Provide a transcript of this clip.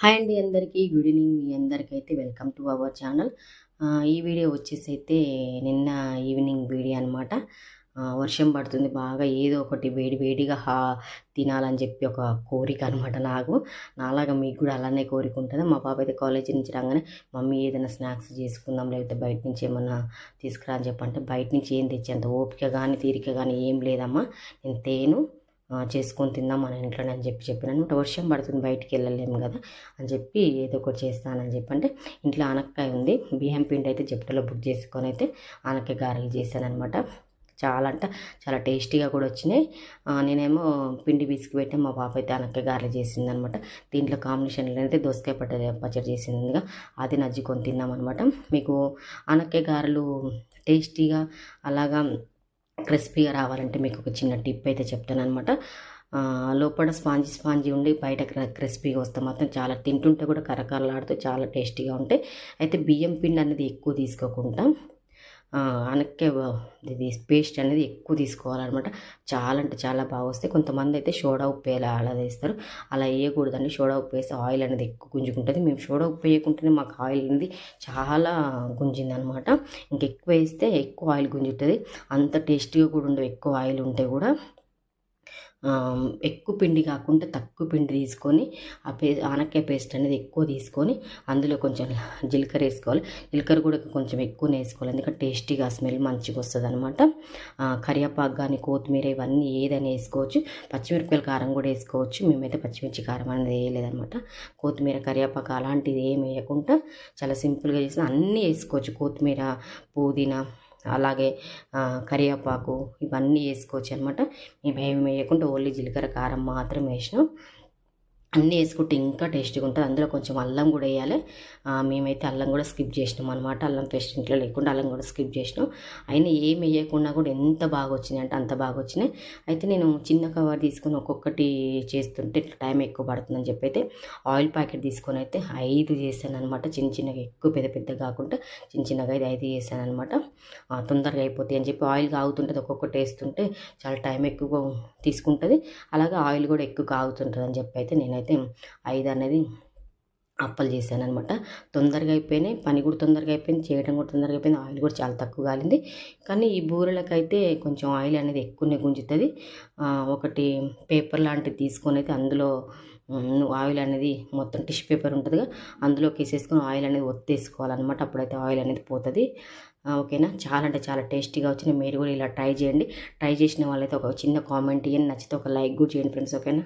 Hi అండి అందరికీ. Good evening మీ అందరికైతే వెల్కమ్ టు అవర్ ఛానల్ ఈ వీడియో వచ్చేసి అయితే నిన్న ఈవినింగ్ వీడియో అనమాట వర్షం పడుతుంది బాగా ఏదో ఒకటి వేడి వేడిగా హా తినాలని చెప్పి ఒక కోరిక అనమాట నాకు. నాలాగా మీకు కూడా అలానే కోరిక ఉంటుంది. మా పాప అయితే కాలేజీ నుంచి రాగానే మమ్మీ ఏదైనా స్నాక్స్ చేసుకుందాం లేకపోతే బయట నుంచి ఏమన్నా తీసుకురా అని చెప్పంటే బయట నుంచి ఏం తెచ్చేంత ఓపిక కానీ తీరిక కానీ ఏం లేదమ్మా. నేను తేను చేసుకొని తిందాం మన ఇంట్లోనే అని చెప్పి చెప్పినాను అనమాట వర్షం పడుతుంది బయటికి వెళ్ళలేము కదా అని చెప్పి ఏదో ఒకటి చేస్తానని చెప్పి అంటే ఇంట్లో ఆనక్కాయ ఉంది బియ్యం పిండి అయితే జప్టలో బుక్ చేసుకొని అయితే ఆనక్కాయ గారెలు చేశానమాట చాలా అంటే చాలా టేస్టీగా కూడా వచ్చినాయి. నేనేమో పిండి పిసికి పెట్టి మా పాప అయితే ఆనక్కాయ గారెలు చేసింది అనమాట దీంట్లో కాంబినేషన్లో అయితే దోసకాయ పచ్చడి పచ్చడి చేసిందిగా. అది నజ్జుకొని తిన్నామన్నమాట. మీకు అనక్కాయ గారెలు టేస్టీగా అలాగా క్రిస్పీగా రావాలంటే మీకు ఒక చిన్న టిప్ అయితే చెప్తాను అనమాట లోపల స్పాంజీ స్పాంజీ ఉండి బయట క్రిస్పీగా వస్తే మాత్రం చాలా తింటుంటే కూడా కరకరలాడుతూ చాలా టేస్టీగా ఉంటాయి. అయితే బియ్యం పిండి అనేది ఎక్కువ తీసుకోకుండా అనక్కే ఇది పేస్ట్ అనేది ఎక్కువ తీసుకోవాలన్నమాట. చాలా అంటే చాలా బాగా వస్తాయి. కొంతమంది అయితే సోడా ఉప్పు వేయాలి అలా వేస్తారు. అలా వేయకూడదండి. సోడా ఉప్పు వేస్తే ఆయిల్ అనేది ఎక్కువ గుంజుకుంటుంది. మేము సోడా ఉప్పు వేయకుంటేనే మాకు ఆయిల్ అనేది చాలా గుంజింది అనమాట ఇంకెక్కువ వేస్తే ఎక్కువ ఆయిల్ గుంజుతుంది. అంత టేస్టీగా కూడా ఉండవు. ఎక్కువ ఆయిల్ ఉంటే కూడా. ఎక్కువ పిండి కాకుండా తక్కువ పిండి తీసుకొని ఆ పే ఆనక్కాయ పేస్ట్ అనేది ఎక్కువ తీసుకొని అందులో కొంచెం జీలకర్ర వేసుకోవాలి. జీలకర్ర కూడా కొంచెం ఎక్కువనే వేసుకోవాలి. ఎందుకంటే టేస్టీగా స్మెల్ మంచిగా వస్తుంది అనమాట కరివేపాకు కానీ కొత్తిమీర ఇవన్నీ ఏదైనా వేసుకోవచ్చు. పచ్చిమిరపకాయల కారం కూడా వేసుకోవచ్చు. మేమైతే పచ్చిమిర్చి కారం అనేది వేయలేదనమాట కొత్తిమీర కరివేపాకు అలాంటిది ఏమి వేయకుండా చాలా సింపుల్గా చేసిన అన్నీ వేసుకోవచ్చు. కొత్తిమీర పుదీనా అలాగే కరివేపాకు ఇవన్నీ వేసుకోవచ్చు అనమాట మేము ఏమి వేయకుండా ఓన్లీ జీలకర్ర కారం మాత్రం వేసినాం. అన్నీ వేసుకుంటే ఇంకా టేస్టీగా ఉంటుంది. అందులో కొంచెం అల్లం కూడా వేయాలి. మేమైతే అల్లం కూడా స్కిప్ చేసినాం అనమాట అల్లం పేస్ట్ ఇంట్లో లేకుండా అల్లం కూడా స్కిప్ చేసినాం. అయినా ఏం వేయకుండా కూడా ఎంత బాగా వచ్చినాయి అంటే అంత బాగా వచ్చినాయి. అయితే నేను చిన్న కవర్ తీసుకొని ఒక్కొక్కటి చేస్తుంటే ఇట్లా టైం ఎక్కువ పడుతుందని చెప్పి అయితే ఆయిల్ ప్యాకెట్ తీసుకొని అయితే ఐదు చేశాను అనమాట చిన్న చిన్నగా ఎక్కువ పెద్ద పెద్ద కాకుండా చిన్న చిన్నగా అయితే ఐదు చేశాను అనమాట తొందరగా అయిపోతాయి అని చెప్పి ఆయిల్ కాగుతుంటుంది. ఒక్కొక్కటి వేస్తుంటే చాలా టైం ఎక్కువ తీసుకుంటుంది. అలాగే ఆయిల్ కూడా ఎక్కువ కాగుతుంటుంది అని చెప్పి అయితే నేనైతే ఐదు అనేది అప్పలు చేశాను అనమాట తొందరగా అయిపోయినాయి. పని కూడా తొందరగా అయిపోయింది. చేయడం కూడా తొందరగా అయిపోయింది. ఆయిల్ కూడా చాలా తక్కువ కాలింది. కానీ ఈ బూరెలకైతే కొంచెం ఆయిల్ అనేది ఎక్కువనే గుంజుతుంది. ఒకటి పేపర్ లాంటిది తీసుకొని అయితే అందులో ఆయిల్ అనేది మొత్తం టిష్యూ పేపర్ ఉంటుందిగా అందులోకి వేసేసుకొని ఆయిల్ అనేది ఒత్తేసుకోవాలన్నమాట. అప్పుడైతే ఆయిల్ అనేది పోతుంది. ఓకేనా? చాలా అంటే చాలా టేస్టీగా వచ్చినాయి. మీరు కూడా ఇలా ట్రై చేయండి. ట్రై చేసిన వాళ్ళైతే ఒక చిన్న కామెంట్ ఇవ్వండి నచ్చితే ఒక లైక్ కూడా చేయండి ఫ్రెండ్స్. ఓకేనా?